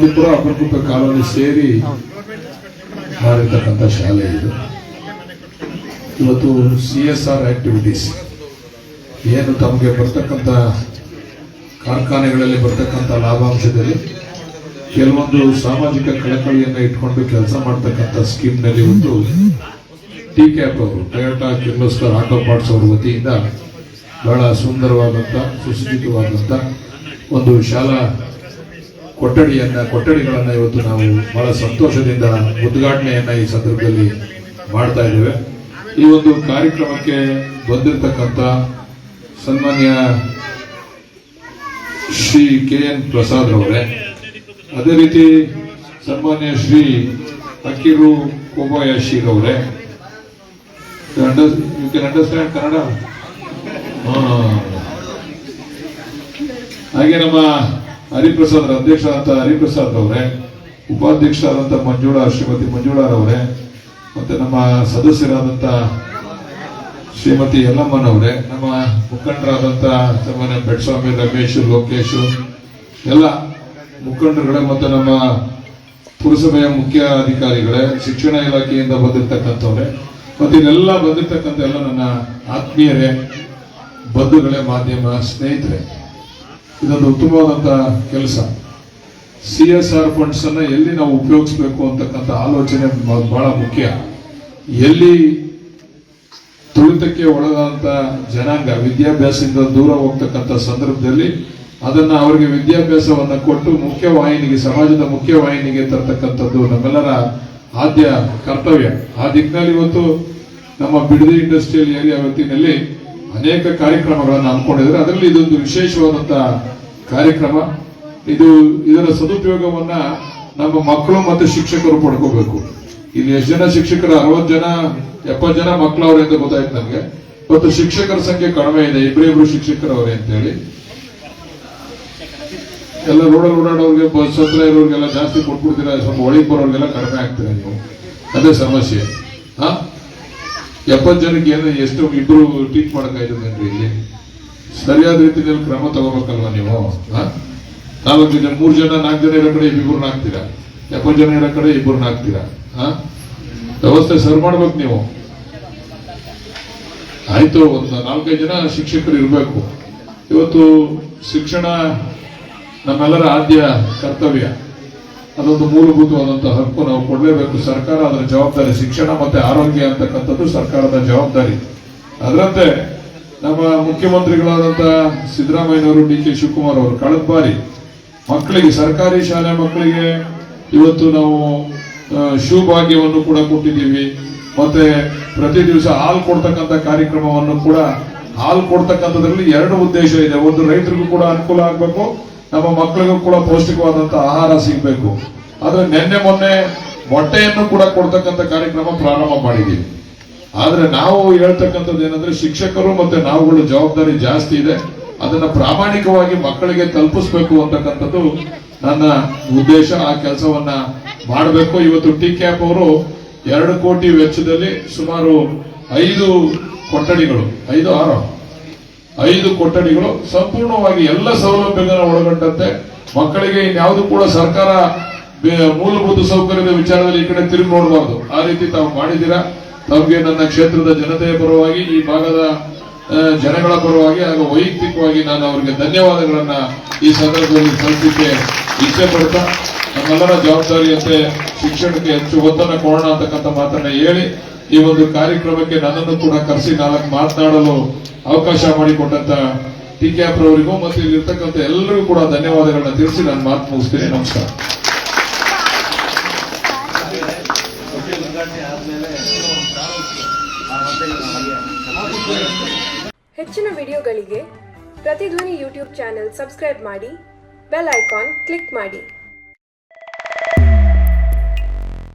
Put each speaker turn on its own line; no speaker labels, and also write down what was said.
ಕುಂದಿಪುರ ಅಪರೂಪ ಕಾಲೋನಿ ಸೇರಿ ಮಾಡಿರ್ತಕ್ಕಂಥ ಶಾಲೆ ಇದು. ಇವತ್ತು ಸಿ ಎಸ್ ಆರ್ ಆಕ್ಟಿವಿಟೀಸ್ ಏನು ತಮಗೆ ಬರ್ತಕ್ಕಂಥ ಕಾರ್ಖಾನೆಗಳಲ್ಲಿ ಬರ್ತಕ್ಕಂಥ ಲಾಭಾಂಶದಲ್ಲಿ ಕೆಲವೊಂದು ಸಾಮಾಜಿಕ ಕಳಕಳಿಯನ್ನು ಇಟ್ಕೊಂಡು ಕೆಲಸ ಮಾಡ್ತಕ್ಕಂಥ ಸ್ಕೀಮ್ನಲ್ಲಿ ಒಂದು ಟಿ ಕ್ಯಾಪ್ ಅವರು ಟೊಯೋಟಾ ಕಿರ್ಲೋಸ್ಕರ್ ಆಟೋ ಪಾರ್ಟ್ಸ್ ಅವರ ವತಿಯಿಂದ ಬಹಳ ಸುಂದರವಾದಂಥ, ಸುಸಜ್ಜಿತವಾದಂಥ ಒಂದು ಶಾಲಾ ಕೊಠಡಿಯನ್ನ, ಕೊಠಡಿಗಳನ್ನ ಇವತ್ತು ನಾವು ಬಹಳ ಸಂತೋಷದಿಂದ ಉದ್ಘಾಟನೆಯನ್ನ ಈ ಸಂದರ್ಭದಲ್ಲಿ ಮಾಡ್ತಾ ಇದ್ದೇವೆ. ಈ ಒಂದು ಕಾರ್ಯಕ್ರಮಕ್ಕೆ ಬಂದಿರತಕ್ಕಂಥ ಸನ್ಮಾನ್ಯ ಶ್ರೀ ಕೆ ಎನ್ ಪ್ರಸಾದ್ ಅವರೇ ಅದೇ ರೀತಿ ಸನ್ಮಾನ್ಯ ಶ್ರೀ ಅಕಿರು ಕೋಬಾಯಾಶಿ ರವರೇ ಯು ಕ್ಯಾನ್ ಅಂಡರ್ಸ್ಟ್ಯಾಂಡ್ ಕನ್ನಡ ಹಾಗೆ ನಮ್ಮ ಹರಿಪ್ರಸಾದ್ ಅಧ್ಯಕ್ಷರಾದಂತ ಹರಿಪ್ರಸಾದ್ ಅವರೇ, ಉಪಾಧ್ಯಕ್ಷರಾದಂತ ಮಂಜುಳಾ, ಶ್ರೀಮತಿ ಮಂಜುಳಾರವರೇ ಮತ್ತೆ ನಮ್ಮ ಸದಸ್ಯರಾದಂತ ಶ್ರೀಮತಿ ಯಲ್ಲಮ್ಮನವರೇ ನಮ್ಮ ಮುಖಂಡರಾದಂತ ಸಮಾನ ಬೆಟ್ಸ್ವಾಮಿ ರಮೇಶ್, ಲೋಕೇಶ್, ಎಲ್ಲ ಮುಖಂಡರುಗಳೇ ಮತ್ತೆ ನಮ್ಮ ಪುರಸಭೆಯ ಮುಖ್ಯ ಅಧಿಕಾರಿಗಳೇ, ಶಿಕ್ಷಣ ಇಲಾಖೆಯಿಂದ ಬಂದಿರತಕ್ಕಂಥವ್ರೆ. ಮತ್ತೆ ಇಲ್ಲೆಲ್ಲ ಬಂದಿರತಕ್ಕಂಥ ಎಲ್ಲ ನನ್ನ ಆತ್ಮೀಯರೇ, ಬಂಧುಗಳೇ, ಮಾಧ್ಯಮ ಸ್ನೇಹಿತರೆ. ಇದೊಂದು ಉತ್ತಮವಾದಂತ ಕೆಲಸ. ಸಿ ಎಸ್ ಆರ್ ಫಂಡ್ಸ್ ಅನ್ನ ಎಲ್ಲಿ ನಾವು ಉಪಯೋಗಿಸಬೇಕು ಅಂತಕ್ಕಂಥ ಆಲೋಚನೆ ಬಹಳ ಮುಖ್ಯ. ಎಲ್ಲಿ ತುಳಿತಕ್ಕೆ ಒಳಗಾದಂತ ಜನಾಂಗ, ವಿದ್ಯಾಭ್ಯಾಸದಿಂದ ದೂರ ಹೋಗ್ತಕ್ಕಂಥ ಸಂದರ್ಭದಲ್ಲಿ ಅದನ್ನ ಅವರಿಗೆ ವಿದ್ಯಾಭ್ಯಾಸವನ್ನ ಕೊಟ್ಟು ಮುಖ್ಯವಾಹಿನಿಗೆ ಸಮಾಜದ ಮುಖ್ಯವಾಹಿನಿಗೆ ತರ್ತಕ್ಕಂಥದ್ದು ನಮ್ಮೆಲ್ಲರ ಆದ್ಯ ಕರ್ತವ್ಯ. ಆ ದಿಕ್ಕಿನಲ್ಲಿ ಇವತ್ತು ನಮ್ಮ ಬಿಡದಿ ಇಂಡಸ್ಟ್ರಿಯಲ್ ಏರಿಯಾ ವತಿಯಲ್ಲಿ ಅನೇಕ ಕಾರ್ಯಕ್ರಮಗಳನ್ನು ಹಮ್ಮಿಕೊಂಡಿದ್ದಾರೆ. ಅದರಲ್ಲಿ ಇದೊಂದು ವಿಶೇಷವಾದಂತಹ ಕಾರ್ಯಕ್ರಮ. ಇದು ಇದರ ಸದುಪಯೋಗವನ್ನ ನಮ್ಮ ಮಕ್ಕಳು ಮತ್ತು ಶಿಕ್ಷಕರು ಪಡ್ಕೋಬೇಕು. ಇಲ್ಲಿ ಎಷ್ಟು ಜನ ಶಿಕ್ಷಕರು? ಅರವತ್ತು ಜನ, ಎಪ್ಪತ್ತು ಜನ ಮಕ್ಕಳವ್ರೆ ಅಂತ ಗೊತ್ತಾಯ್ತು ನನಗೆ ಮತ್ತು ಶಿಕ್ಷಕರ ಸಂಖ್ಯೆ ಕಡಿಮೆ ಇದೆ. ಇಬ್ಬರಿಬ್ರು ಶಿಕ್ಷಕರವ್ರೆ ಅಂತೇಳಿ. ಎಲ್ಲ ರೋಡಲ್ಲಿ ಓಡಾಡೋರಿಗೆ ಬಸ್ ಹತ್ರ ಇರೋರಿಗೆಲ್ಲ ಜಾಸ್ತಿ ಕೊಟ್ಬಿಡ್ತೀರಾ? ಸ್ವಲ್ಪ ಒಳಗೆ ಬರೋರಿಗೆಲ್ಲ ಕಡಿಮೆ ಆಗ್ತೀರಾ ನೀವು? ಅದೇ ಸಮಸ್ಯೆ. ಹಾ? ಎಪ್ಪತ್ತು ಜನಕ್ಕೆ ಏನೋ ಎಷ್ಟು ಇಬ್ರು ಟೀಚ್ ಮಾಡೋಕ್ಕಾಯ್ತದೇನ್ರಿ ಇಲ್ಲಿ? ಸರಿಯಾದ ರೀತಿಯಲ್ಲಿ ಕ್ರಮ ತಗೋಬೇಕಲ್ವಾ ನೀವು ನಾಲ್ಕು ಜನ, ಮೂರು ಜನ, ನಾಲ್ಕು ಜನ ಇರೋ ಕಡೆ ಇಬ್ಬರು ಹಾಕ್ತೀರಾ ಎಪ್ಪತ್ತು ಜನ ಇರೋ ಕಡೆ ಇಬ್ಬರು ಹಾಕ್ತೀರಾ ವ್ಯವಸ್ಥೆ ಸರಿ ಮಾಡ್ಬೇಕು ನೀವು. ಆಯ್ತು, ಒಂದು ನಾಲ್ಕೈದು ಜನ ಶಿಕ್ಷಕರು ಇರಬೇಕು. ಇವತ್ತು ಶಿಕ್ಷಣ ನಮ್ಮೆಲ್ಲರ ಆದ್ಯ ಕರ್ತವ್ಯ. ಅದೊಂದು ಮೂಲಭೂತವಾದಂತಹ ಹಕ್ಕು ನಾವು ಕೊಡಲೇಬೇಕು. ಸರ್ಕಾರ ಅದರ ಜವಾಬ್ದಾರಿ, ಶಿಕ್ಷಣ ಮತ್ತೆ ಆರೋಗ್ಯ ಅಂತಕ್ಕಂಥದ್ದು ಸರ್ಕಾರದ ಜವಾಬ್ದಾರಿ. ಅದರಂತೆ ನಮ್ಮ ಮುಖ್ಯಮಂತ್ರಿಗಳಾದಂತಹ ಸಿದ್ದರಾಮಯ್ಯನವರು, ಡಿ ಕೆ ಶಿವಕುಮಾರ್ ಅವರು, ಕಳೆದ ಬಾರಿ ಮಕ್ಕಳಿಗೆ, ಸರ್ಕಾರಿ ಶಾಲೆ ಮಕ್ಕಳಿಗೆ ಇವತ್ತು ನಾವು ಶೂ ಭಾಗ್ಯವನ್ನು ಕೂಡ ಕೊಟ್ಟಿದ್ದೀವಿ. ಮತ್ತೆ ಪ್ರತಿ ದಿವಸ ಹಾಲು ಕೊಡ್ತಕ್ಕಂಥ ಕಾರ್ಯಕ್ರಮವನ್ನು ಕೂಡ, ಹಾಲು ಕೊಡ್ತಕ್ಕಂಥದ್ರಲ್ಲಿ ಎರಡು ಉದ್ದೇಶ ಇದೆ. ಒಂದು ರೈತರಿಗೂ ಕೂಡ ಅನುಕೂಲ ಆಗ್ಬೇಕು. ನಮ್ಮ ಮಕ್ಕಳಿಗೂ ಕೂಡ ಪೌಷ್ಟಿಕವಾದಂತ ಆಹಾರ ಸಿಗಬೇಕು. ಆದ್ರೆ ನಿನ್ನೆ ಮೊನ್ನೆ ಮೊಟ್ಟೆಯನ್ನು ಕೂಡ ಕೊಡ್ತಕ್ಕಂಥ ಕಾರ್ಯಕ್ರಮ ಪ್ರಾರಂಭ ಮಾಡಿದ್ದೀವಿ. ಆದ್ರೆ ನಾವು ಹೇಳ್ತಕ್ಕಂಥದ್ದು ಏನಂದ್ರೆ ಶಿಕ್ಷಕರು ಮತ್ತೆ ನಾವುಗಳು ಜವಾಬ್ದಾರಿ ಜಾಸ್ತಿ ಇದೆ. ಅದನ್ನ ಪ್ರಾಮಾಣಿಕವಾಗಿ ಮಕ್ಕಳಿಗೆ ತಲುಪಿಸ್ಬೇಕು ಅಂತಕ್ಕಂಥದ್ದು ನನ್ನ ಉದ್ದೇಶ. ಆ ಕೆಲಸವನ್ನ ಮಾಡಬೇಕು. ಇವತ್ತು ಟಿ ಕ್ಯಾಪ್ ಅವರು ಎರಡು ಕೋಟಿ ವೆಚ್ಚದಲ್ಲಿ ಸುಮಾರು ಐದು ಕೊಠಡಿಗಳು, ಐದು ಆರು. ಐದು ಕೊಠಡಿಗಳು ಸಂಪೂರ್ಣವಾಗಿ ಎಲ್ಲ ಸೌಲಭ್ಯಗಳನ್ನು ಒಳಗೊಂಡಂತೆ. ಮಕ್ಕಳಿಗೆ ಇನ್ಯಾವುದು ಕೂಡ ಸರ್ಕಾರ ಮೂಲಭೂತ ಸೌಕರ್ಯದ ವಿಚಾರದಲ್ಲಿ ಈ ಕಡೆ ತಿರುಗಿ ನೋಡಬಾರ್ದು. ಆ ರೀತಿ ತಾವು ಮಾಡಿದ್ದೀರಾ? ತಮಗೆ ನನ್ನ ಕ್ಷೇತ್ರದ ಜನತೆಯ ಪರವಾಗಿ, ಈ ಭಾಗದ ಜನಗಳ ಪರವಾಗಿ, ಹಾಗೂ ವೈಯಕ್ತಿಕವಾಗಿ ನಾನು ಅವರಿಗೆ ಧನ್ಯವಾದಗಳನ್ನ ಈ ಸಂದರ್ಭದಲ್ಲಿ ಸಲ್ಲಿಸಲಿಕ್ಕೆ ಇಚ್ಛೆ ಪಡ್ತಾ ನಮ್ಮೆಲ್ಲರ ಜವಾಬ್ದಾರಿಯಂತೆ ಶಿಕ್ಷಣಕ್ಕೆ ಹೆಚ್ಚು ಒತ್ತನ್ನು ಕೊಡೋಣ ಅಂತಕ್ಕಂಥ ಮಾತನ್ನ ಹೇಳಿ ಈ ಒಂದು ಕಾರ್ಯಕ್ರಮಕ್ಕೆ ನನ್ನನ್ನು ಕೂಡ ಕರೆಸಿ ನಾಲ್ಕು ಮಾತನಾಡಲು ಅವಕಾಶ ಮಾಡಿಕೊಟ್ಟಂತ ಟಿ ಕೆ ಅವರಿಗೂ ಮತ್ತು ಇಲ್ಲಿರ್ತಕ್ಕಂಥ ಎಲ್ಲರಿಗೂ ಕೂಡ ಧನ್ಯವಾದಗಳನ್ನ ತಿಳಿಸಿ ನಾನು ಮಾತು ಮುಗಿಸ್ತೀನಿ. ನಮಸ್ಕಾರ.
ಹೆಚ್ಚಿನ ವಿಡಿಯೋಗಳಿಗೆ ಪ್ರತಿಧ್ವನಿ ಯೂಟ್ಯೂಬ್ ಚಾನೆಲ್ ಸಬ್ಸ್ಕ್ರೈಬ್ ಮಾಡಿ, ಬೆಲ್ ಐಕಾನ್ ಕ್ಲಿಕ್ ಮಾಡಿ.